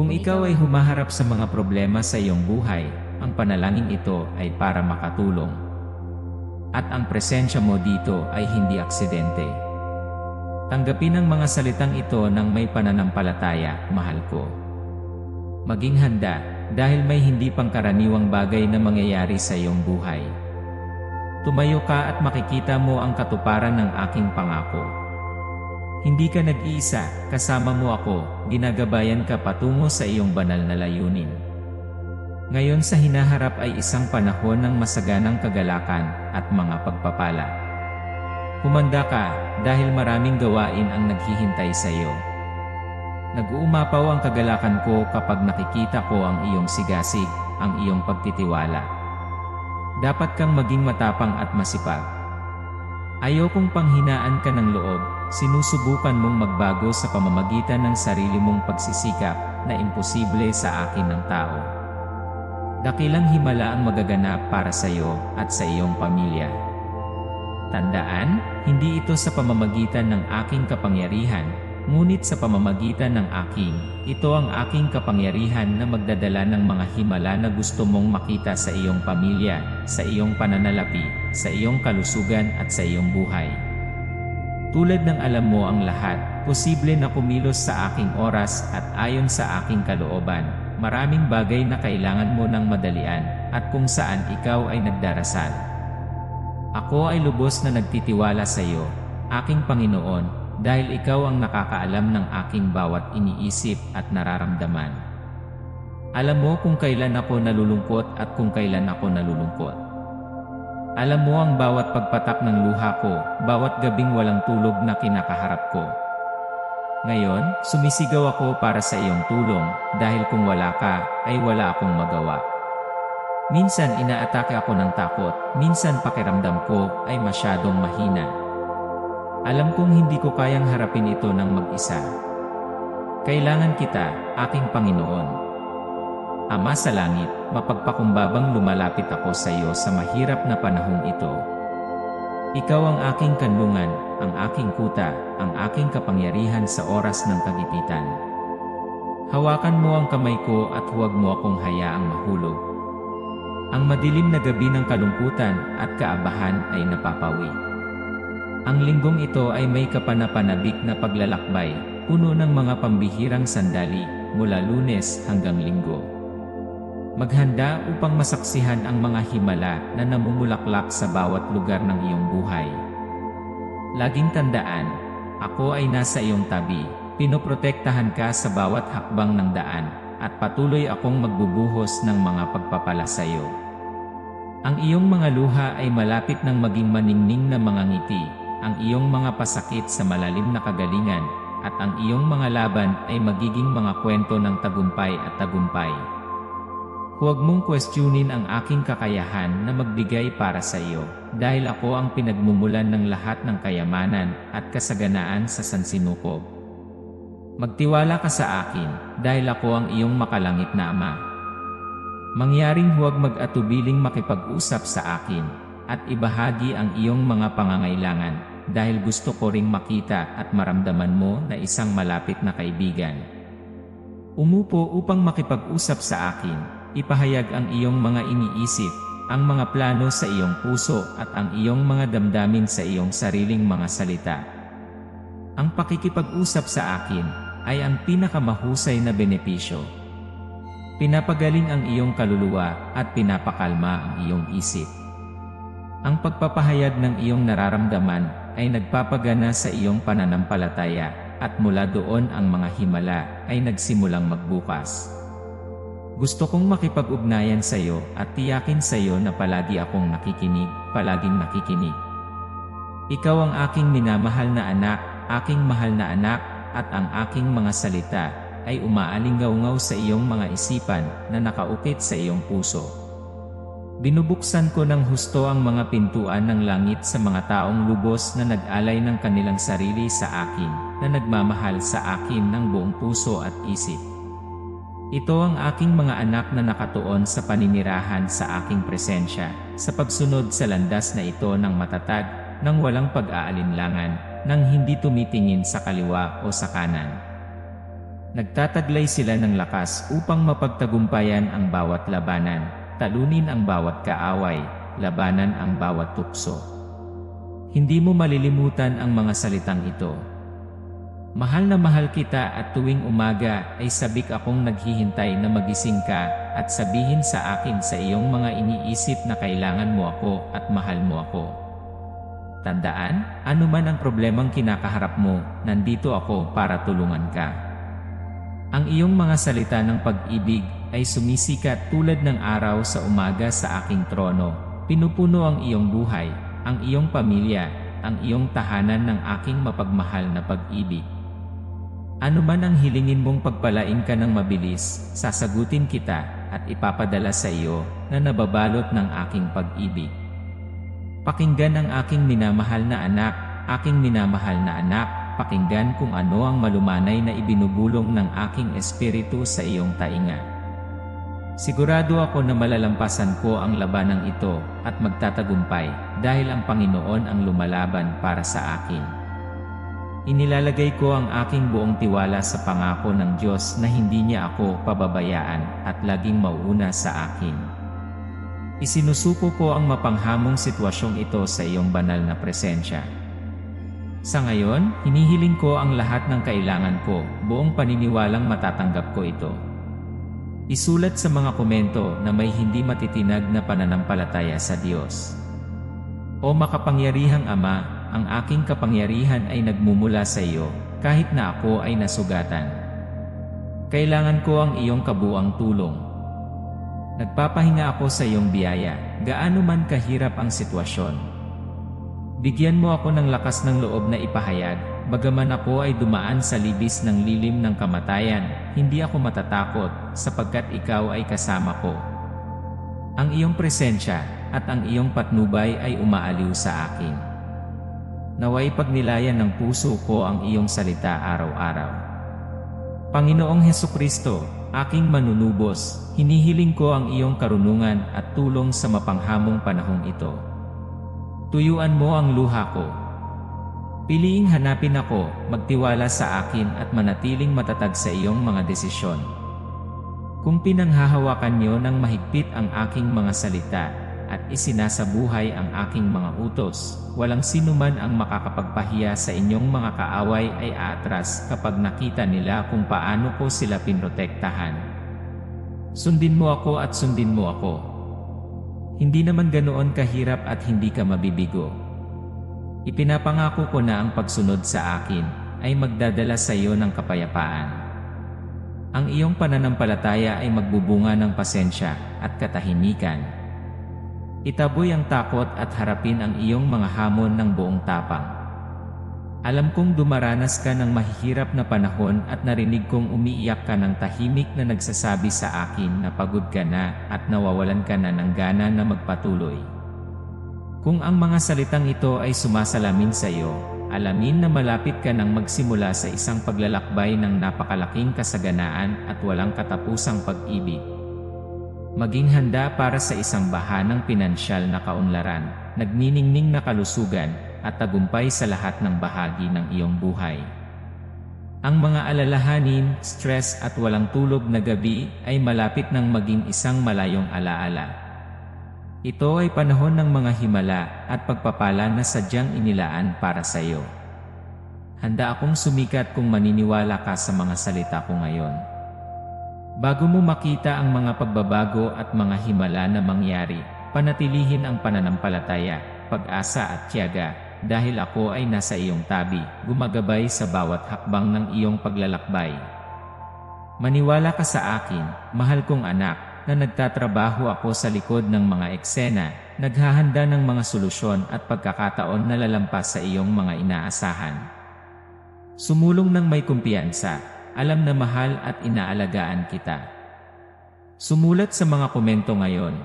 Kung ikaw ay humaharap sa mga problema sa iyong buhay, ang panalangin ito ay para makatulong. At ang presensya mo dito ay hindi aksidente. Tanggapin ang mga salitang ito ng may pananampalataya, mahal ko. Maging handa, dahil may hindi pangkaraniwang bagay na mangyayari sa iyong buhay. Tumayo ka at makikita mo ang katuparan ng aking pangako. Hindi ka nag-iisa, kasama mo ako, ginagabayan ka patungo sa iyong banal na layunin. Ngayon sa hinaharap ay isang panahon ng masaganang kagalakan at mga pagpapala. Humanda ka dahil maraming gawain ang naghihintay sa iyo. Nag-uumapaw ang kagalakan ko kapag nakikita ko ang iyong sigasig, ang iyong pagtitiwala. Dapat kang maging matapang at masipag. Ayokong panghinaan ka ng loob, sinusubukan mong magbago sa pamamagitan ng sarili mong pagsisikap na imposible sa akin ng tao. Dakilang himala ang magaganap para sa iyo at sa iyong pamilya. Tandaan, hindi ito sa pamamagitan ng aking kapangyarihan, ngunit sa pamamagitan ng aking, ito ang aking kapangyarihan na magdadala ng mga himala na gusto mong makita sa iyong pamilya, sa iyong pananalapi, sa iyong kalusugan at sa iyong buhay. Tulad ng alam mo ang lahat, posible na kumilos sa aking oras at ayon sa aking kalooban, maraming bagay na kailangan mo ng madalian, at kung saan ikaw ay nagdarasal. Ako ay lubos na nagtitiwala sa iyo, aking Panginoon, dahil ikaw ang nakakaalam ng aking bawat iniisip at nararamdaman. Alam mo kung kailan ako nalulungkot at kung kailan ako nalulungkot. Alam mo ang bawat pagpatak ng luha ko, bawat gabing walang tulog na kinakaharap ko. Ngayon, sumisigaw ako para sa iyong tulong, dahil kung wala ka, ay wala akong magawa. Minsan inaatake ako ng takot, minsan pakiramdam ko ay masyadong mahina. Alam kong hindi ko kayang harapin ito ng mag-isa. Kailangan kita, aking Panginoon. Ama sa langit, mapagpakumbabang lumalapit ako sa iyo sa mahirap na panahong ito. Ikaw ang aking kanlungan, ang aking kuta, ang aking kapangyarihan sa oras ng kagipitan. Hawakan mo ang kamay ko at huwag mo akong hayaang mahulog. Ang madilim na gabi ng kalungkutan at kaabahan ay napapawi. Ang linggong ito ay may kapanapanabik na paglalakbay, puno ng mga pambihirang sandali, mula lunes hanggang linggo. Maghanda upang masaksihan ang mga himala na namumulaklak sa bawat lugar ng iyong buhay. Laging tandaan, ako ay nasa iyong tabi, pinoprotektahan ka sa bawat hakbang ng daan, at patuloy akong magbubuhos ng mga pagpapala sa iyo. Ang iyong mga luha ay malapit ng maging maningning na mga ngiti, ang iyong mga pasakit sa malalim na kagalingan, at ang iyong mga laban ay magiging mga kwento ng tagumpay at tagumpay. Huwag mong questionin ang aking kakayahan na magbigay para sa iyo, dahil ako ang pinagmumulan ng lahat ng kayamanan at kasaganaan sa sansinukob. Magtiwala ka sa akin, dahil ako ang iyong makalangit na Ama. Mangyaring huwag mag-atubiling makipag-usap sa akin, at ibahagi ang iyong mga pangangailangan, dahil gusto ko ring makita at maramdaman mo na isang malapit na kaibigan. Umupo upang makipag-usap sa akin, ipahayag ang iyong mga iniisip, ang mga plano sa iyong puso at ang iyong mga damdamin sa iyong sariling mga salita. Ang pakikipag-usap sa akin ay ang pinakamahusay na benepisyo. Pinapagaling ang iyong kaluluwa at pinapakalma ang iyong isip. Ang pagpapahayag ng iyong nararamdaman ay nagpapagana sa iyong pananampalataya at mula doon ang mga himala ay nagsimulang magbukas. Gusto kong makipag-ugnayan sa iyo at tiyakin sa iyo na palagi akong nakikinig, palaging nakikinig. Ikaw ang aking minamahal na anak, aking mahal na anak, at ang aking mga salita ay umaalingaw-ngaw sa iyong mga isipan na nakaukit sa iyong puso. Binubuksan ko ng husto ang mga pintuan ng langit sa mga taong lubos na nag-alay ng kanilang sarili sa akin, na nagmamahal sa akin ng buong puso at isip. Ito ang aking mga anak na nakatuon sa paninirahan sa aking presensya, sa pagsunod sa landas na ito ng matatag, ng walang pag-aalinlangan, nang hindi tumitingin sa kaliwa o sa kanan. Nagtataglay sila ng lakas upang mapagtagumpayan ang bawat labanan, talunin ang bawat kaaway, labanan ang bawat tukso. Hindi mo malilimutan ang mga salitang ito. Mahal na mahal kita at tuwing umaga ay sabik akong naghihintay na magising ka at sabihin sa akin sa iyong mga iniisip na kailangan mo ako at mahal mo ako. Tandaan, anuman ang problemang kinakaharap mo, nandito ako para tulungan ka. Ang iyong mga salita ng pag-ibig ay sumisikat tulad ng araw sa umaga sa aking trono, pinupuno ang iyong buhay, ang iyong pamilya, ang iyong tahanan ng aking mapagmahal na pag-ibig. Ano man ang hilingin mong pagpalain ka ng mabilis, sasagutin kita at ipapadala sa iyo na nababalot ng aking pag-ibig. Pakinggan ang aking minamahal na anak, aking minamahal na anak, pakinggan kung ano ang malumanay na ibinubulong ng aking espiritu sa iyong tainga. Sigurado ako na malalampasan ko ang labanang ito at magtatagumpay dahil ang Panginoon ang lumalaban para sa akin. Inilalagay ko ang aking buong tiwala sa pangako ng Diyos na hindi niya ako pababayaan at laging mauuna sa akin. Isinusuko ko ang mapanghamong sitwasyong ito sa iyong banal na presensya. Sa ngayon, hinihiling ko ang lahat ng kailangan ko, buong paniniwalang matatanggap ko ito. Isulat sa mga komento na may hindi matitinag na pananampalataya sa Diyos. O makapangyarihang Ama, ang aking kapangyarihan ay nagmumula sa iyo, kahit na ako ay nasugatan. Kailangan ko ang iyong kabuang tulong. Nagpapahinga ako sa iyong biyaya, gaano man kahirap ang sitwasyon. Bigyan mo ako ng lakas ng loob na ipahayag, bagaman ako ay dumaan sa libis ng lilim ng kamatayan, hindi ako matatakot, sapagkat ikaw ay kasama ko. Ang iyong presensya at ang iyong patnubay ay umaaliw sa akin. Naway pagnilayan ng puso ko ang iyong salita araw-araw. Panginoong Heso Kristo, aking manunubos, hinihiling ko ang iyong karunungan at tulong sa mapanghamong panahong ito. Tuyuan mo ang luha ko. Piliing hanapin ako, magtiwala sa akin at manatiling matatag sa iyong mga desisyon. Kung pinanghahawakan niyo ng mahigpit ang aking mga salita, at isinasabuhay ang aking mga utos. Walang sinuman ang makakapagpahiya sa inyong mga kaaway ay atras kapag nakita nila kung paano ko sila pinrotektahan. Sundin mo ako at sundin mo ako. Hindi naman ganoon kahirap at hindi ka mabibigo. Ipinapangako ko na ang pagsunod sa akin ay magdadala sa iyo ng kapayapaan. Ang iyong pananampalataya ay magbubunga ng pasensya at katahimikan Itaboy ang takot at harapin ang iyong mga hamon ng buong tapang. Alam kong dumaranas ka ng mahihirap na panahon at narinig kong umiiyak ka ng tahimik na nagsasabi sa akin na pagod ka na at nawawalan ka na ng gana na magpatuloy. Kung ang mga salitang ito ay sumasalamin sa iyo, alamin na malapit ka nang magsimula sa isang paglalakbay ng napakalaking kasaganaan at walang katapusang pag-ibig. Maging handa para sa isang bahanang pinansyal na kaunlaran, nagniningning na kalusugan, at tagumpay sa lahat ng bahagi ng iyong buhay. Ang mga alalahanin, stress at walang tulog na gabi ay malapit ng maging isang malayong alaala. Ito ay panahon ng mga himala at pagpapala na sadyang inilaan para sa iyo. Handa akong sumikat kung maniniwala ka sa mga salita ko ngayon. Bago mo makita ang mga pagbabago at mga himala na mangyari, panatilihin ang pananampalataya, pag-asa at tiyaga, dahil ako ay nasa iyong tabi, gumagabay sa bawat hakbang ng iyong paglalakbay. Maniwala ka sa akin, mahal kong anak, na nagtatrabaho ako sa likod ng mga eksena, naghahanda ng mga solusyon at pagkakataon na lalampas sa iyong mga inaasahan. Sumulong ng may kumpiyansa, alam na mahal at inaalagaan kita. Sumulat sa mga komento ngayon.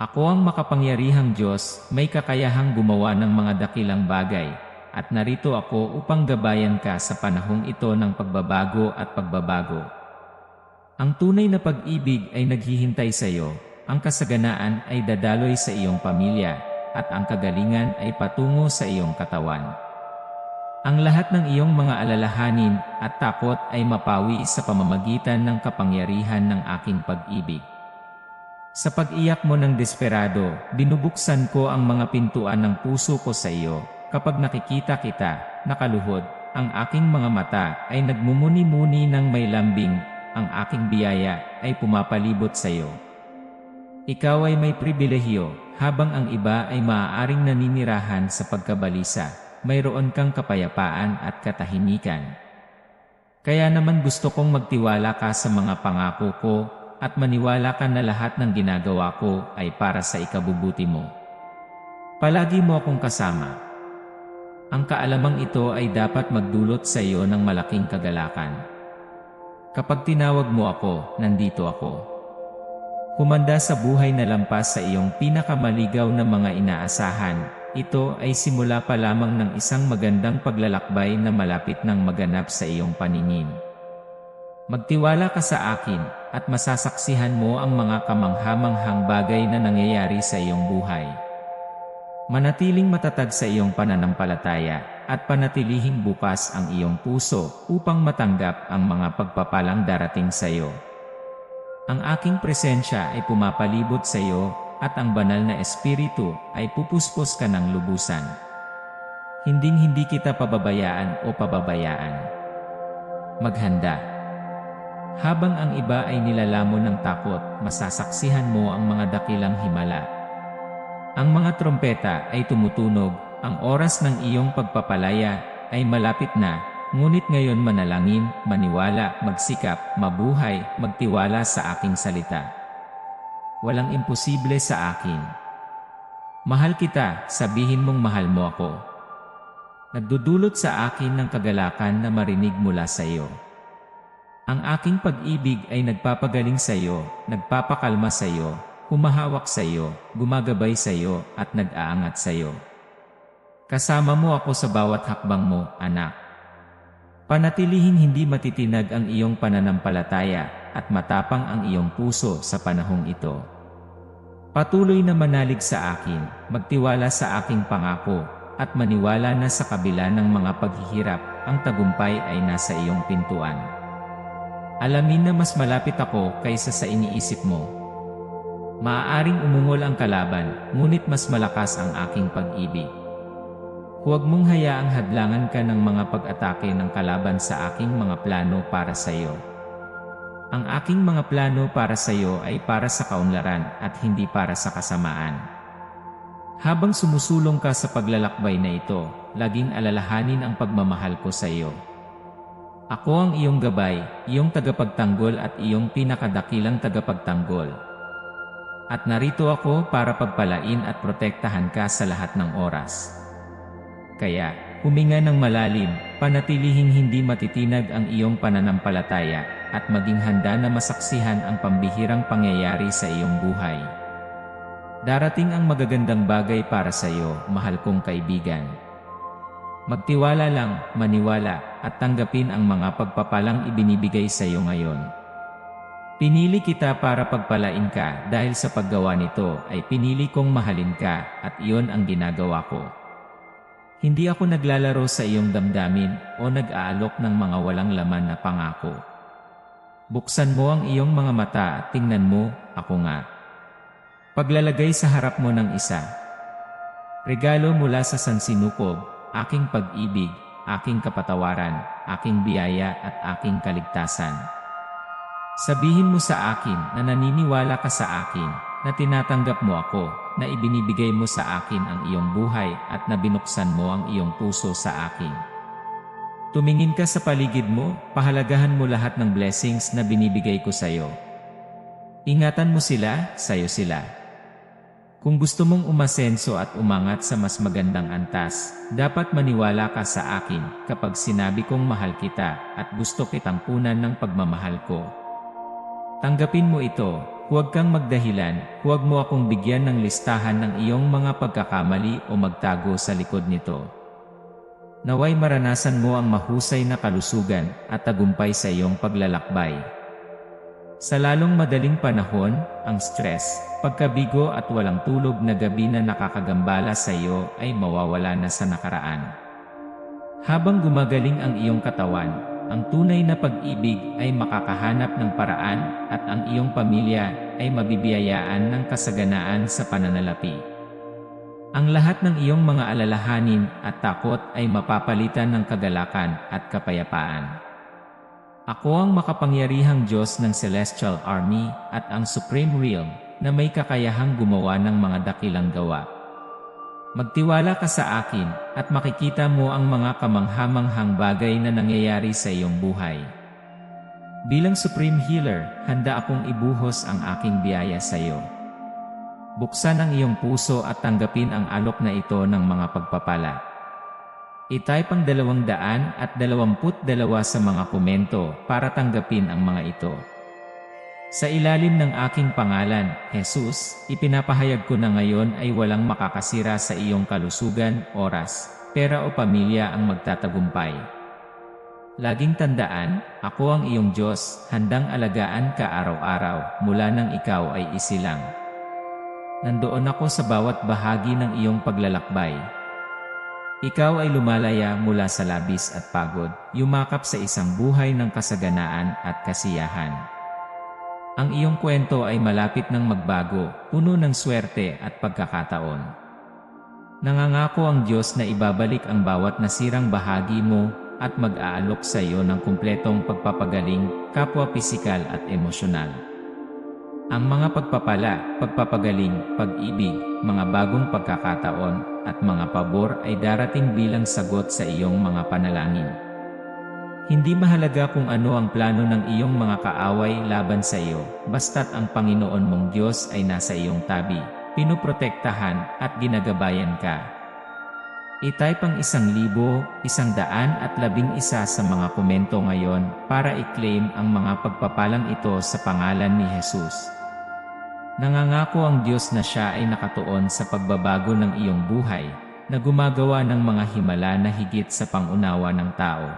Ako ang makapangyarihang Diyos, may kakayahang gumawa ng mga dakilang bagay, at narito ako upang gabayan ka sa panahong ito ng pagbabago at pagbabago. Ang tunay na pag-ibig ay naghihintay sa iyo, ang kasaganaan ay dadaloy sa iyong pamilya, at ang kagalingan ay patungo sa iyong katawan. Ang lahat ng iyong mga alalahanin at takot ay mapawi sa pamamagitan ng kapangyarihan ng aking pag-ibig. Sa pag-iyak mo ng desperado, binubuksan ko ang mga pintuan ng puso ko sa iyo. Kapag nakikita kita, nakaluhod, ang aking mga mata ay nagmumuni-muni ng may lambing, ang aking biyaya ay pumapalibot sa iyo. Ikaw ay may pribilehiyo, habang ang iba ay maaaring naninirahan sa pagkabalisa mayroon kang kapayapaan at katahimikan. Kaya naman gusto kong magtiwala ka sa mga pangako ko at maniwala ka na lahat ng ginagawa ko ay para sa ikabubuti mo. Palagi mo akong kasama. Ang kaalamang ito ay dapat magdulot sa iyo ng malaking kagalakan. Kapag tinawag mo ako, nandito ako. Humanda sa buhay na lampas sa iyong pinakamaligaw na mga inaasahan ito ay simula pa lamang ng isang magandang paglalakbay na malapit ng maganap sa iyong paningin. Magtiwala ka sa akin at masasaksihan mo ang mga kamanghamanghang bagay na nangyayari sa iyong buhay. Manatiling matatag sa iyong pananampalataya at panatilihing bukas ang iyong puso upang matanggap ang mga pagpapalang darating sa iyo. Ang aking presensya ay pumapalibot sa iyo at ang banal na espiritu ay pupuspos ka ng lubusan. Hinding hindi kita pababayaan o pababayaan. Maghanda. Habang ang iba ay nilalamon ng takot, masasaksihan mo ang mga dakilang himala. Ang mga trompeta ay tumutunog, ang oras ng iyong pagpapalaya ay malapit na, ngunit ngayon manalangin, maniwala, magsikap, mabuhay, magtiwala sa aking salita. Walang imposible sa akin. Mahal kita, sabihin mong mahal mo ako. Nagdudulot sa akin ng kagalakan na marinig mula sa iyo. Ang aking pag-ibig ay nagpapagaling sa iyo, nagpapakalma sa iyo, humahawak sa iyo, gumagabay sa iyo, at nag-aangat sa iyo. Kasama mo ako sa bawat hakbang mo, anak. Panatilihing hindi matitinag ang iyong pananampalataya at matapang ang iyong puso sa panahong ito. Patuloy na manalig sa akin, magtiwala sa aking pangako, at maniwala na sa kabila ng mga paghihirap, ang tagumpay ay nasa iyong pintuan. Alamin na mas malapit ako kaysa sa iniisip mo. Maaaring umungol ang kalaban, ngunit mas malakas ang aking pag-ibig. Huwag mong hayaang hadlangan ka ng mga pag-atake ng kalaban sa aking mga plano para sa iyo. Ang aking mga plano para sa iyo ay para sa kaunlaran at hindi para sa kasamaan. Habang sumusulong ka sa paglalakbay na ito, laging alalahanin ang pagmamahal ko sa iyo. Ako ang iyong gabay, iyong tagapagtanggol at iyong pinakadakilang tagapagtanggol. At narito ako para pagpalain at protektahan ka sa lahat ng oras. Kaya, huminga ng malalim, panatilihing hindi matitinag ang iyong pananampalataya at maging handa na masaksihan ang pambihirang pangyayari sa iyong buhay. Darating ang magagandang bagay para sa iyo, mahal kong kaibigan. Magtiwala lang, maniwala, at tanggapin ang mga pagpapalang ibinibigay sa iyo ngayon. Pinili kita para pagpalain ka dahil sa paggawa nito ay pinili kong mahalin ka at iyon ang ginagawa ko. Hindi ako naglalaro sa iyong damdamin o nag-aalok ng mga walang laman na pangako. Buksan mo ang iyong mga mata at tingnan mo, ako nga. Paglalagay sa harap mo ng isa. Regalo mula sa sansinukob, aking pag-ibig, aking kapatawaran, aking biyaya at aking kaligtasan. Sabihin mo sa akin na naniniwala ka sa akin, na tinatanggap mo ako, na ibinibigay mo sa akin ang iyong buhay at na binuksan mo ang iyong puso sa akin. Tumingin ka sa paligid mo, pahalagahan mo lahat ng blessings na binibigay ko sa iyo. Ingatan mo sila, sayo sila. Kung gusto mong umasenso at umangat sa mas magandang antas, dapat maniwala ka sa akin kapag sinabi kong mahal kita at gusto kitang punan ng pagmamahal ko. Tanggapin mo ito, huwag kang magdahilan, huwag mo akong bigyan ng listahan ng iyong mga pagkakamali o magtago sa likod nito. Naway maranasan mo ang mahusay na kalusugan at tagumpay sa iyong paglalakbay. Sa lalong madaling panahon, ang stress, pagkabigo at walang tulog na gabi na nakakagambala sa iyo ay mawawala na sa nakaraan. Habang gumagaling ang iyong katawan, ang tunay na pag-ibig ay makakahanap ng paraan at ang iyong pamilya ay mabibiyayaan ng kasaganaan sa pananalapi. Ang lahat ng iyong mga alalahanin at takot ay mapapalitan ng kagalakan at kapayapaan. Ako ang makapangyarihang Diyos ng Celestial Army at ang Supreme Realm na may kakayahang gumawa ng mga dakilang gawa. Magtiwala ka sa akin at makikita mo ang mga kamanghamanghang bagay na nangyayari sa iyong buhay. Bilang Supreme Healer, handa akong ibuhos ang aking biyaya sa iyo. Buksan ang iyong puso at tanggapin ang alok na ito ng mga pagpapala. I-type ang dalawang daan at dalawamput dalawa sa mga komento para tanggapin ang mga ito. Sa ilalim ng aking pangalan, Jesus, ipinapahayag ko na ngayon ay walang makakasira sa iyong kalusugan, oras, pera o pamilya ang magtatagumpay. Laging tandaan, ako ang iyong Diyos, handang alagaan ka araw-araw, mula nang ikaw ay isilang. Nandoon ako sa bawat bahagi ng iyong paglalakbay. Ikaw ay lumalaya mula sa labis at pagod, yumakap sa isang buhay ng kasaganaan at kasiyahan. Ang iyong kwento ay malapit ng magbago, puno ng swerte at pagkakataon. Nangangako ang Diyos na ibabalik ang bawat nasirang bahagi mo at mag-aalok sa iyo ng kumpletong pagpapagaling, kapwa pisikal at emosyonal. Ang mga pagpapala, pagpapagaling, pag-ibig, mga bagong pagkakataon, at mga pabor ay darating bilang sagot sa iyong mga panalangin. Hindi mahalaga kung ano ang plano ng iyong mga kaaway laban sa iyo, basta't ang Panginoon mong Diyos ay nasa iyong tabi, pinuprotektahan at ginagabayan ka. I-type ang isang libo, isang daan at labing isa sa mga komento ngayon para i-claim ang mga pagpapalang ito sa pangalan ni Jesus. Nangangako ang Diyos na siya ay nakatuon sa pagbabago ng iyong buhay, na gumagawa ng mga himala na higit sa pangunawa ng tao.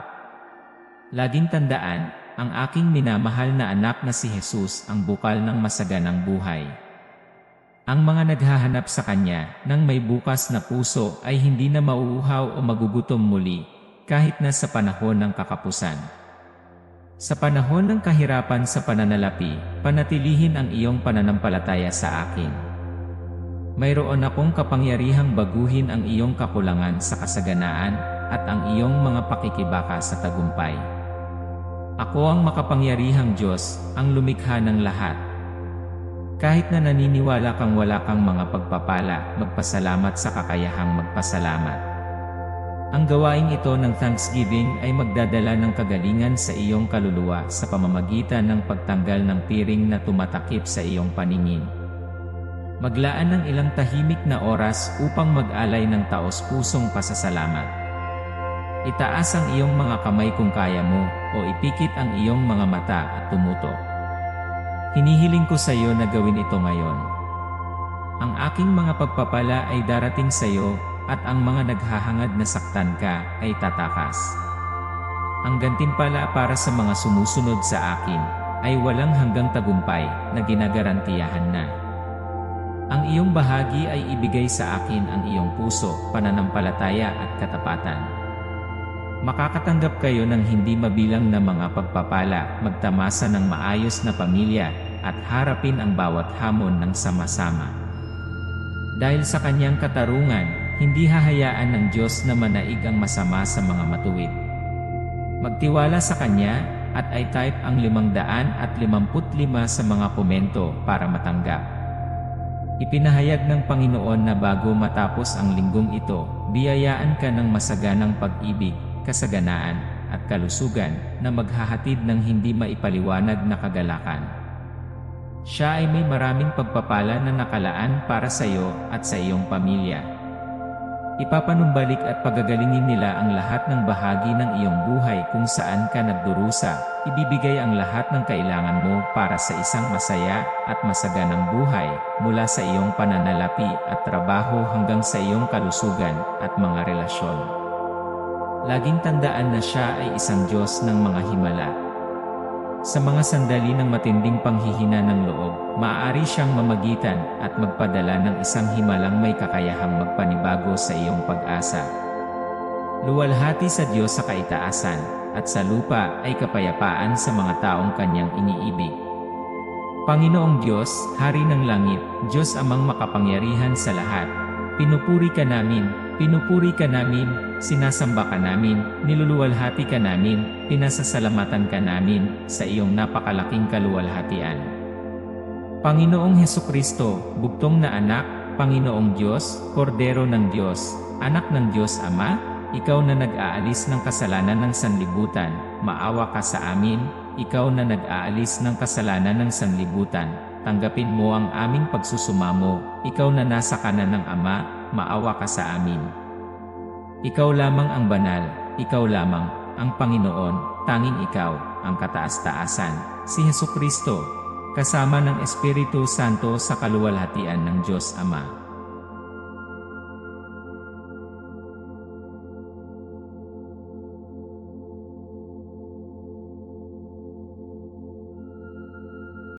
Laging tandaan, ang aking minamahal na anak na si Jesus ang bukal ng masaganang buhay. Ang mga naghahanap sa Kanya ng may bukas na puso ay hindi na mauuhaw o magugutom muli kahit na sa panahon ng kakapusan. Sa panahon ng kahirapan sa pananalapi, panatilihin ang iyong pananampalataya sa akin. Mayroon akong kapangyarihang baguhin ang iyong kakulangan sa kasaganaan at ang iyong mga pakikibaka sa tagumpay. Ako ang makapangyarihang Diyos, ang lumikha ng lahat. Kahit na naniniwala kang wala kang mga pagpapala, magpasalamat sa kakayahang magpasalamat. Ang gawaing ito ng Thanksgiving ay magdadala ng kagalingan sa iyong kaluluwa sa pamamagitan ng pagtanggal ng piring na tumatakip sa iyong paningin. Maglaan ng ilang tahimik na oras upang mag-alay ng taos-pusong pasasalamat. Itaas ang iyong mga kamay kung kaya mo, o ipikit ang iyong mga mata at tumuto. Hinihiling ko sa iyo na gawin ito ngayon. Ang aking mga pagpapala ay darating sa iyo, at ang mga naghahangad na saktan ka ay tatakas. Ang gantimpala para sa mga sumusunod sa akin ay walang hanggang tagumpay na ginagarantiyahan na. Ang iyong bahagi ay ibigay sa akin ang iyong puso, pananampalataya at katapatan. Makakatanggap kayo ng hindi mabilang na mga pagpapala, magtamasa ng maayos na pamilya, at harapin ang bawat hamon ng sama-sama. Dahil sa kanyang katarungan, hindi hahayaan ng Diyos na manaig ang masama sa mga matuwid. Magtiwala sa Kanya at ay type ang limang daan at limamput lima sa mga komento para matanggap. Ipinahayag ng Panginoon na bago matapos ang linggong ito, biyayaan ka ng masaganang pag-ibig, kasaganaan, at kalusugan na maghahatid ng hindi maipaliwanag na kagalakan. Siya ay may maraming pagpapala na nakalaan para sa iyo at sa iyong pamilya. Ipapanumbalik at pagagalingin nila ang lahat ng bahagi ng iyong buhay kung saan ka nagdurusa, ibibigay ang lahat ng kailangan mo para sa isang masaya at masaganang buhay, mula sa iyong pananalapi at trabaho hanggang sa iyong kalusugan at mga relasyon. Laging tandaan na siya ay isang Diyos ng mga himala. Sa mga sandali ng matinding panghihina ng loob, maaari siyang mamagitan at magpadala ng isang himalang may kakayahang magpanibago sa iyong pag-asa. Luwalhati sa Diyos sa kaitaasan, at sa lupa ay kapayapaan sa mga taong kanyang iniibig. Panginoong Diyos, Hari ng Langit, Diyos amang makapangyarihan sa lahat, pinupuri ka namin, pinupuri ka namin, sinasamba ka namin, niluluwalhati ka namin, pinasasalamatan ka namin, sa iyong napakalaking kaluwalhatian. Panginoong Heso Kristo, bugtong na anak, Panginoong Diyos, Kordero ng Diyos, anak ng Diyos Ama, ikaw na nag-aalis ng kasalanan ng sanlibutan, maawa ka sa amin, ikaw na nag-aalis ng kasalanan ng sanlibutan, tanggapin mo ang aming pagsusumamo, ikaw na nasa kanan ng Ama, maawa ka sa amin. Ikaw lamang ang banal, ikaw lamang, ang Panginoon, tanging ikaw, ang kataas-taasan, si Heso Kristo, kasama ng Espiritu Santo sa kaluwalhatian ng Diyos Ama.